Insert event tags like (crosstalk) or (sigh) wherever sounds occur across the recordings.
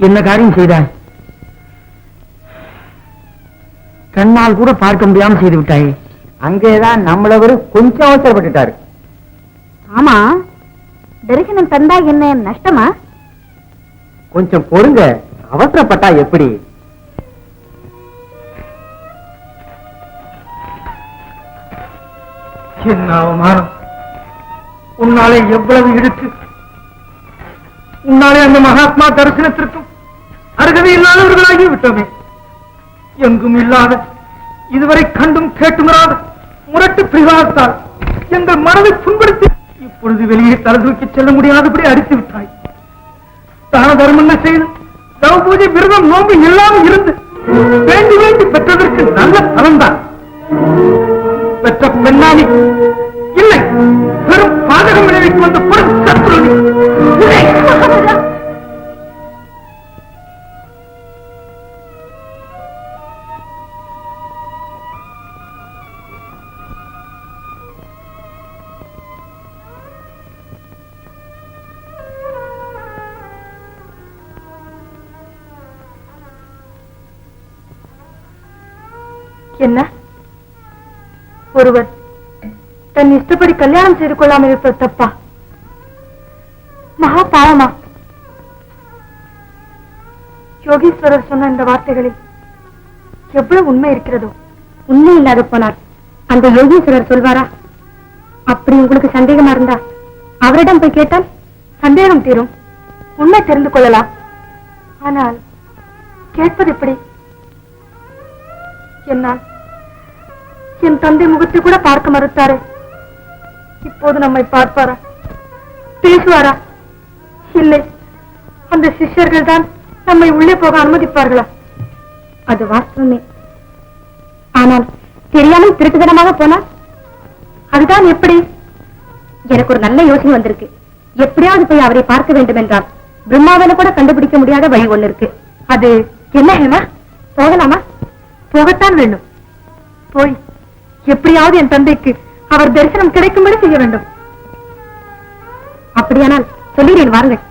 என்ன காரியம் செய்தாய் கண்ணால் கூட பார்க்க முடியாம செய்து விட்டாயே. அங்கேதான் நம்மளவரு கொஞ்சம் அவசரப்பட்டுட்டாரு. ஆமா. தரிசனம் தந்தா என்ன நஷ்டமா? கொஞ்சம் பொறுங்க. அவசரப்பட்டா எப்படி? என்ன அவமானம்? உன்னாலே எவ்வளவு இழுத்து உன்னாலே அந்த மகாத்மா தரிசனத்திற்கும் அருகதை இல்லாதவர்களாகி விட்டோமே. எங்கும் இல்லாத இதுவரை கண்டும் கேட்டுமராத முரட்டு பிரிவாகத்தால் எங்கள் மனதை புண்படுத்தி இப்பொழுது வெளியே தலை தூக்கி செல்ல முடியாதபடி அடித்து விட்டாய். தான தர்மங்கள் செய்து தவ பூஜை விரதம் நோம்பு இல்லாமல் இருந்து வேண்டி வேண்டி பெற்றதற்கு நல்ல பலன்தான். பெற்ற பெண்ணாணி இல்லை பெரும் பாதகம் விளைவிக்கு வந்த பொருள் சத்ருனி (laughs) என்ன? ஒருவர் தன் இஷ்டப்படி கல்யாணம் செய்து கொள்ளாமல் இருப்பது தப்பா? மகா பாவமா? யோகீஸ்வரர் சொன்ன இந்த வார்த்தைகளில் எவ்வளவு உண்மை இருக்கிறதோ? உண்மை இல்லாத போனார். அந்த யோகீஸ்வரர் சொல்வாரா? அப்படி உங்களுக்கு சந்தேகமா இருந்தா அவரிடம் போய் கேட்டால் சந்தேகம் தீரும். உண்மை தெரிந்து கொள்ளலாம். என்னால். என் தந்தை முகத்தை கூட பார்க்க மறுத்தாரே. இப்போது நம்மை பார்ப்பாரா? பேசுவாரா? இல்லை. அந்த சிஷ்யர்கள் தான் நம்மை உள்ளே போக அனுமதிப்பார்களா? அது வாஸ்தவமே. ஆனால் தெரியாமல் திருட்டுதனமாக போனால்? அதுதான் எப்படி? எனக்கு ஒரு நல்ல யோசனை வந்திருக்கு. எப்படியாவது போய் அவரை பார்க்க வேண்டும் என்றால் பிரம்மாவில கூட கண்டுபிடிக்க முடியாத வழி ஒண்ணு இருக்கு. அது என்ன ஹேமா? போகலாமா? போகத்தான் வேண்டும். போய் எப்படியாவது என் தந்தைக்கு அவர் தரிசனம் கிடைக்கும்படி செய்ய வேண்டும். அப்படியானால் சொல்லுகிறேன் வாருங்கள்.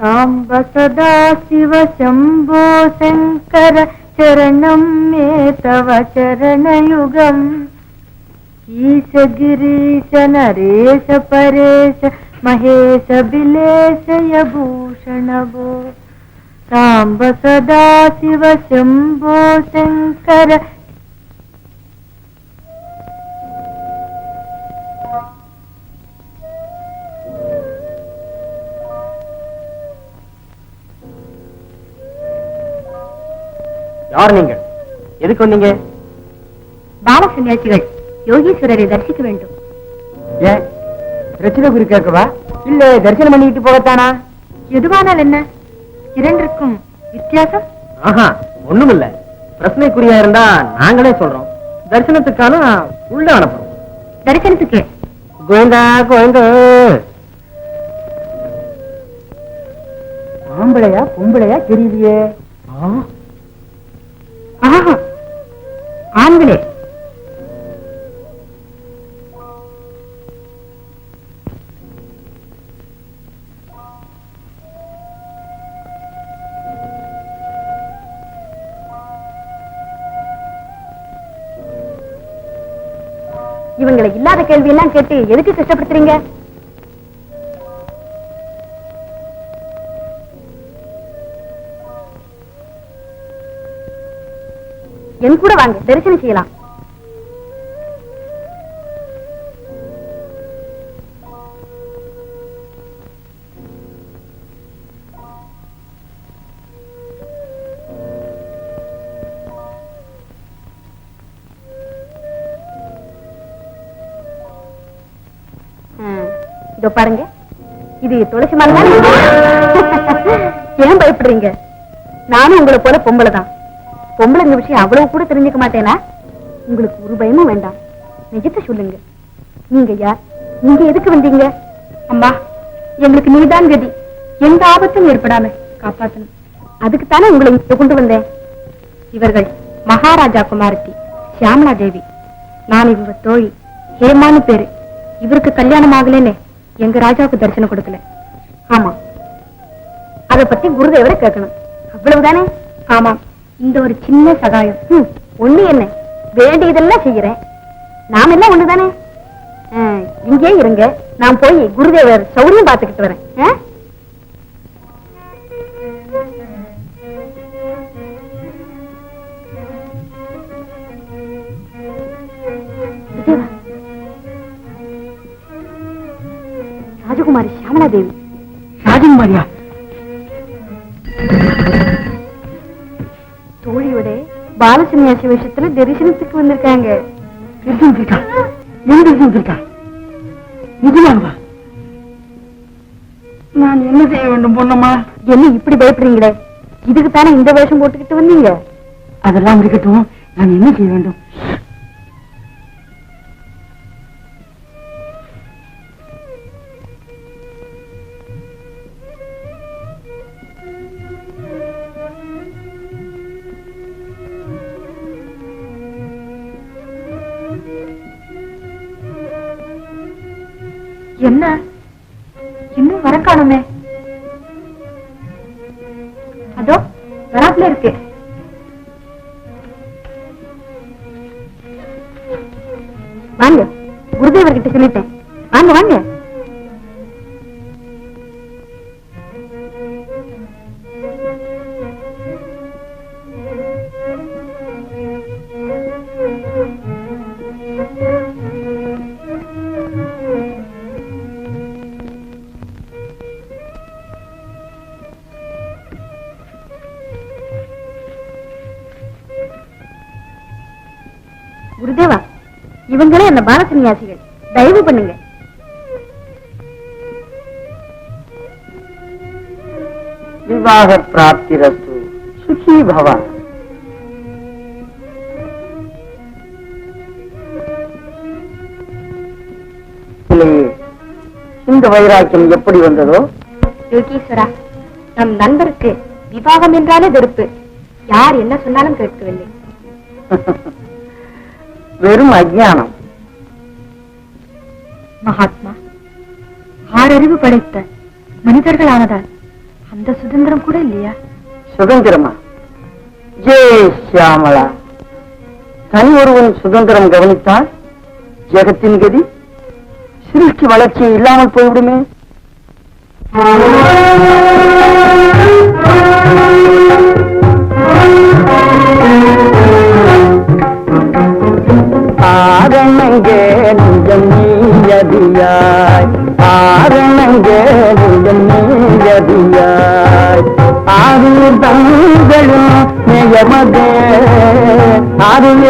సాంబ సదా శివ శంభో శంకర చరణం మే తవ చరణయుగం ఈశ గిరీశ నరేశ పరేశ మహేశ బిలేశయ భూషణభో సాంబ సదా శివ శంభో శంకర யார் நீங்க? எதுக்கு வந்தீங்க? பால சன்னியாசிகள் யோகீஸ்வரரை தரிசிக்க வேண்டும். ஏன்? பிரச்சனை குறி கேட்கவா? இல்ல தரிசனம் பண்ணிட்டு போகத்தானா? எதுவானால் என்ன? இரண்டிற்கும் வித்தியாசம்? ஆஹா ஒண்ணும் இல்ல பிரச்சனைக்குரியா இருந்தா நாங்களே சொல்றோம். தரிசனத்துக்கான உள்ள அனுப்புறோம். தரிசனத்துக்கு? கோவிந்தா கோவிந்தோ. ஆம்பளையா பொம்பளையா தெரியலையே. ஆண்களே. இவங்களை இல்லாத கேள்வி எல்லாம் கேட்டு எதுக்கு கஷ்டப்படுத்துறீங்க? வாங்க தரிசனம் செய்யலாம். இதோ பாருங்க. இது துளசி மாலை (laughs) ஏன் பயப்படுறீங்க? நானும் உங்களை போல பொம்பளை தான். பொம்பளைங்க விஷயம் அவ்வளவு கூட தெரிஞ்சுக்க மாட்டேனா? உங்களுக்கு ஒரு பயமும் வேண்டாம். நிஜத்தை சொல்லுங்க. நீங்க யார்? நீங்க எதுக்கு வந்தீங்க? அம்மா எங்களுக்கு நீதான் கதி. எந்த ஆபத்தும் ஏற்படாம காப்பாத்தணும் அதுக்கு தானே உங்களை இங்க கொண்டு வந்தேன். இவர்கள் மகாராஜா குமாரத்தி சியாமலா தேவி. நான் இவங்க தோழி. ஹேமான்னு பேரு. இவருக்கு கல்யாணம் ஆகலன்னு எங்க ராஜாவுக்கு தரிசனம் கொடுக்கல. ஆமா. அத பத்தி குருதேவரை கேட்கணும். அவ்வளவுதானே? ஆமா இந்த ஒரு சின்ன சகாயம். ஒண்ணு என்ன? வேண்டியதெல்லாம் செய்யறேன். நாம எல்லாம் ஒண்ணுதானே? இங்கே இருங்க. நான் போய் குருதேவர் சௌரியம் பார்த்துக்கிட்டு வரேன். ராஜகுமாரி சியாமலா தேவி ராஜகுமாரியா? பாலசன்யாசி விஷயத்துல தரிசனத்துக்கு வந்திருக்காங்க. இருக்கா? எங்க இருக்கா? நிஜமாவா நான் என்ன செய்ய வேண்டும் பொண்ணம்மா என்ன இப்படி பயப்படுறீங்களே? இதுக்கு தானே இந்த வேஷம் போட்டுக்கிட்டு வந்தீங்க? அதெல்லாம் இருக்கட்டும். நான் என்ன செய்ய வேண்டும்? என்ன? இன்னும் வர காணுமே அதோ வராப்புல இருக்கு. இவங்களே அந்த பாலசன்யாசிகள் தயவு பண்ணுங்க. விவாக பிராப்திரஸ்து சுகி பவா. இந்த வைராக்கியம் எப்படி வந்ததோ? யோகீஸ்வரா நம் நண்பருக்கு விவாகம் என்றாலே வெறுப்பு. யார் என்ன சொன்னாலும் கேட்கவில்லை. (laughs) வெறும் அஜ்ஞானம் மகாத்மா ஆறறிவு படைத்த மனிதர்கள் ஆனதால் அந்த சுதந்திரம் கூட இல்லையா சுதந்திரமா ஜெய் சியாமலா தனி ஒருவன் சுதந்திரம் கவனித்தால் ஜெகத்தின் கதி சிருஷ்டி வளர்ச்சி இல்லாமல் போய்விடுமே ஆரணங்கே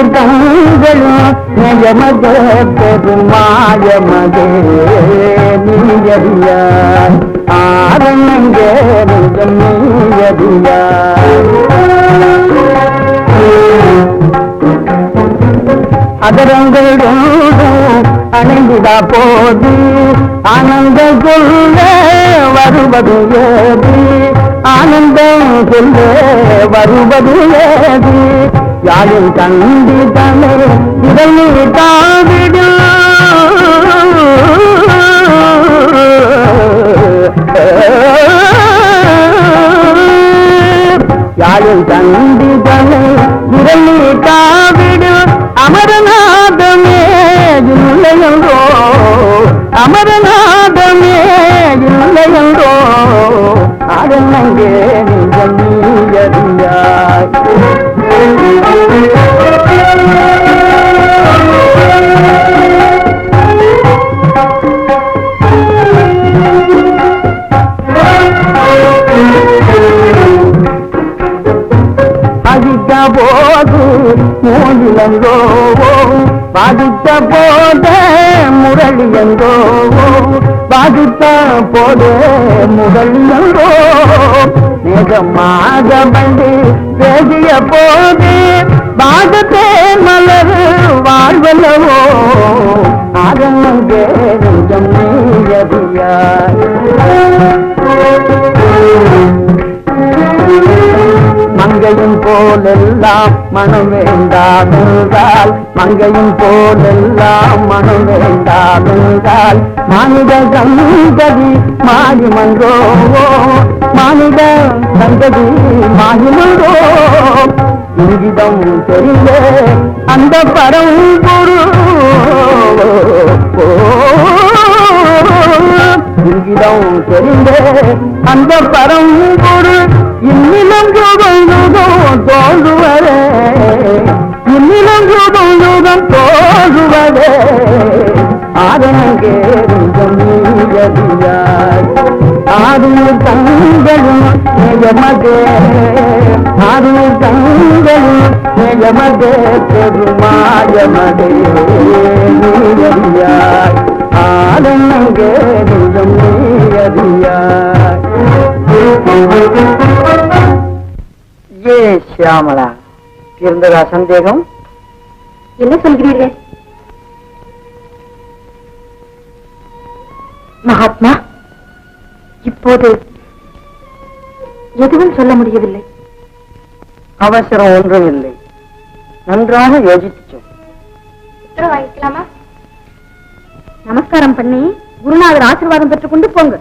ஆறுயிர் தங்களும் நியமதே பெருமாயமதே நீயதியாய் ஆரணங்கே நிஜம் அதரங்களோடும் அணைந்திடா போது ஆனந்த சொல்ல வருவது ஏது? ஆனந்தம் சொல்ல வருவது ஏது? யாரும் கண்டிதனே இதனை தாவிடும் யாழும் தண்டிதனை விரலி தாவிடும் அமரநாதமே இல்லையோ அமரநாதமே இல்லையன்றோ அதனங்கே முரளியங்கோவோ பாதித்த போத முரளியங்கோவோ பாதித்த போத முரளியங்கோ மேகமாக நிஜமாக பண்டி பேசிய போது பாதத்தே மலர் வாழ்வல்லவோ. ஆரங்கே மங்கையும் போலெல்லாம் மனமே வேண்டாமென்றால் மங்கையும் போலெல்லாம் மனம் வேண்டாமென்றால் மானிட சங்கதி மாயுமன்றோ மானிட சங்கதி மாயுமன்றோ இங்கிதம் தெரிந்த அந்த பரம்பொரு இங்கிதம் தெரிந்த அந்த பரம்பொரு இன்னிலம் யுகம் தோன்றுவரே. யுகம் யுகம் தோன்றுவரே ஆதனங்கே தங்களும் நிஜமதே. ஆறு தங்களும் நிஜமதே. பெருமாயமதே நீயதியாய் ஆதனங்கே நிஜம் ஏ சியாமலா இருந்ததா சந்தேகம்? என்ன சொல்கிறீர்கள்? மகாத்மா இப்போது எதுவும் சொல்ல முடியவில்லை. அவசரம் ஒன்றும் இல்லை. நன்றாக யோசித்து சொல். வாங்கிக்கலாமா நமஸ்காரம் பண்ணி குருநாதர் ஆசீர்வாதம் பெற்றுக்கொண்டு போங்க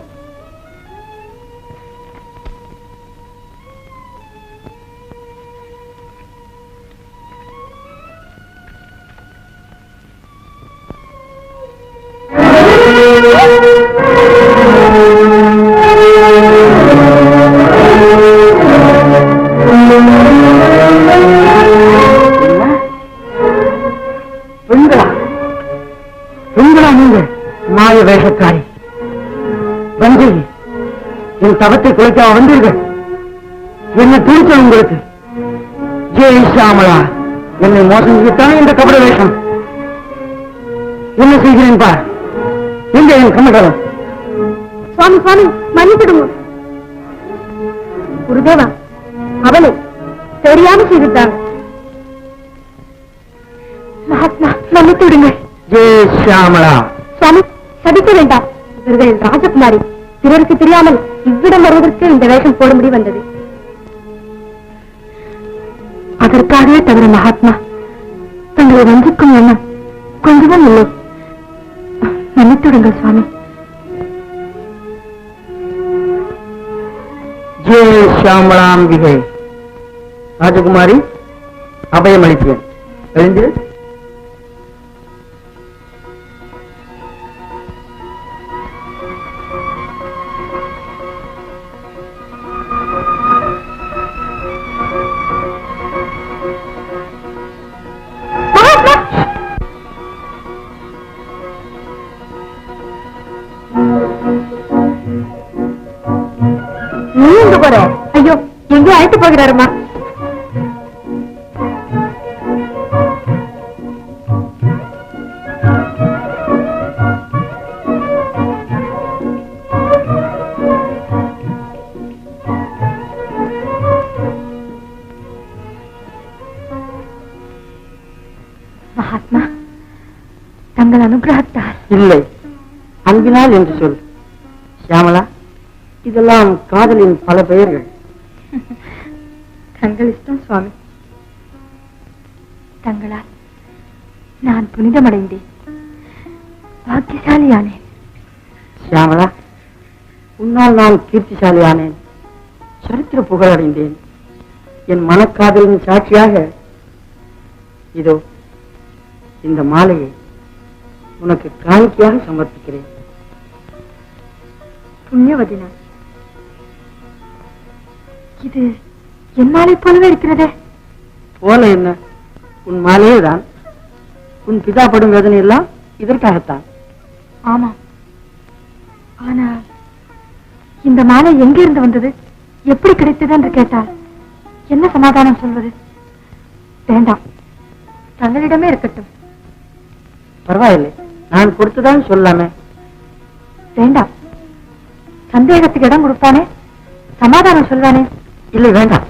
மாய வேஷக்காரி. வந்து என் தவத்தை குலைக்காம வந்தீர்கள். என்ன பிடிச்ச உங்களுக்கு. ஜெய் சாமலா என்னை மோசம் செய்யத்தானே இந்த கபட வேஷம்? என்ன செய்கிறேன் பார்? என் கமண்டலம் சுவாமி சுவாமி மன்னிப்பிடுங்க குருதேவா அவளை தெரியாம செய்துட்டாங்க. மகாத்மா மன்னித்து விடுங்கள். ஜெய் சாமலா சுவாமி சபிக்க வேண்டாம். இவர்கள் ராஜகுமாரி. பிறருக்கு தெரியாமல் இவ்விடம் வருவதற்கு இந்த வேஷம் போடும்படி வந்தது. அதற்காகவே தவிர மகாத்மா. தங்களை வஞ்சிக்கும் எண்ணம் கொஞ்சமும் இல்லை. மன்னித்துடுங்கள் சுவாமி. ஜே சாமலாம்பிகை ராஜகுமாரி அபயம் அளித்தேன் எழுந்திரு தங்கள் அனுகிரகத்தால். இல்லை. அன்பினால் என்று சொல். சியாமலா இதெல்லாம் காதலின் பல பெயர்கள். தங்கள் இஷ்டம் சுவாமி. தங்களால் நான் புனிதமடைந்தேன். பாக்கியசாலியானேன். சியாமலா உன்னால் நான் கீர்த்திசாலியானேன். சரித்திர புகழடைந்தேன் என் மனக்காதலின் சாட்சியாக இதோ இந்த மாலையை உனக்கு காணிக்கையாக சமர்ப்பிக்கிறேன். புண்ணியவதினா இது என்னாலே போலவே இருக்கிறதே? போல என்ன? உன் மாலையே தான் உன் பிதா படும் வேதனை எல்லாம் இதற்காகத்தான். ஆமா ஆனா இந்த மாலை எங்கிருந்து வந்தது? எப்படி கிடைத்தது என்று கேட்டால் என்ன சமாதானம் சொல்வது? வேண்டாம். தங்களிடமே இருக்கட்டும். பரவாயில்லை. நான் கொடுத்துதான் சொல்லாமே. வேண்டாம். சந்தேகத்துக்கு இடம் கொடுப்பானே சமாதானம் சொல்வானே? இல்லை வேண்டாம்.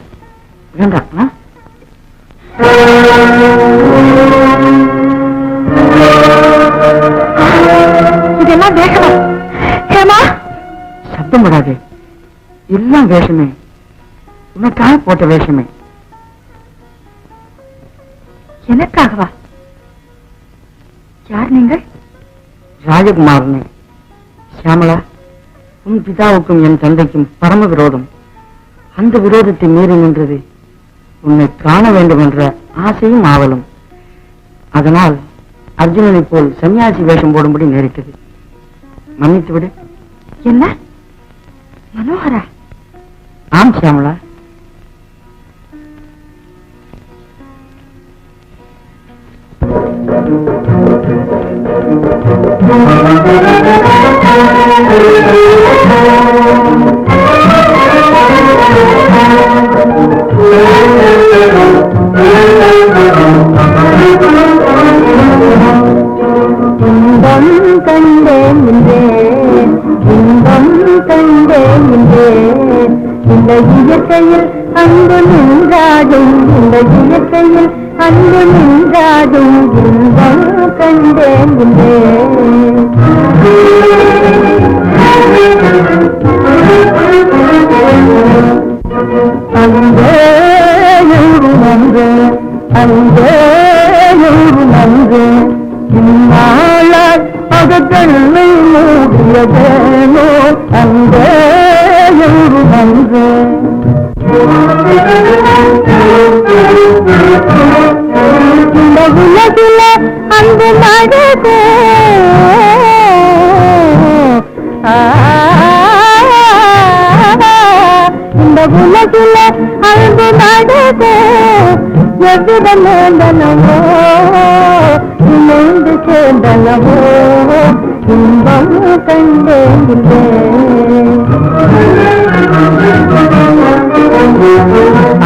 வேண்டாம்? இதெல்லாம் வேகமா ஹேமா? சத்தம் படாது. எல்லாம் வேஷமே. உனக்காக போட்ட வேஷமே. எனக்காகவா? யார் நீங்கள்? ராஜகுமாரனே. சியாமளா உன் பிதாவுக்கும் என் தந்தைக்கும் பரம விரோதம். அந்த விரோதத்தை மீறி நின்றது உன்னை காண வேண்டும் என்ற ஆசையும் ஆவலும். அதனால் அர்ஜுனனைப் போல் சன்னியாசி வேஷம் போடும்படி நேரிட்டது. மன்னித்து விடு. என்ன? மனோகரா? ஆம் சியாமளா இன்பம் கண்டேன் இந்த இயற்கையில் அன்பு நின்றாடும் இந்த இயற்கையில் அன்பு நின்றாடும் இன்பம் கண்டேன் இந்த உலகில அன்பு நடந்தே எவ்விடம் நேர்ந்தனவோ இணைந்து சேர்ந்தனவோ இன்பம் கண்டேங்கின்றே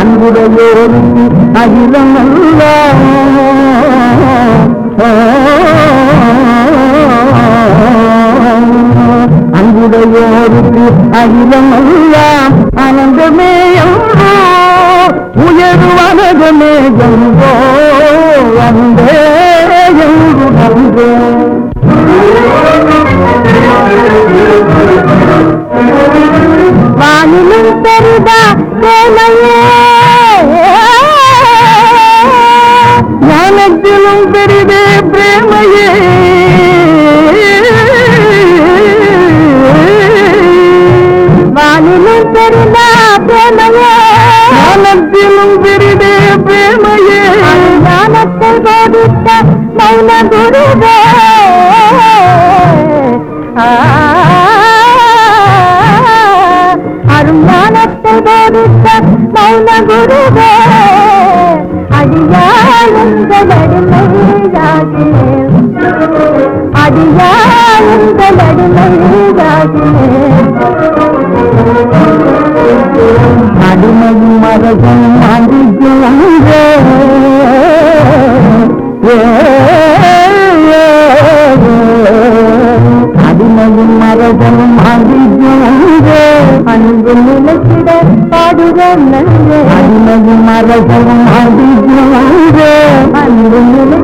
அன்புடையோரும் அகிலம் அன்புடையோருக்கு பெரிதே பிரேமையே. ஞானத்தை பாதித்த மௌன குரு బ్రహ్మ విష్ణువారే అందులో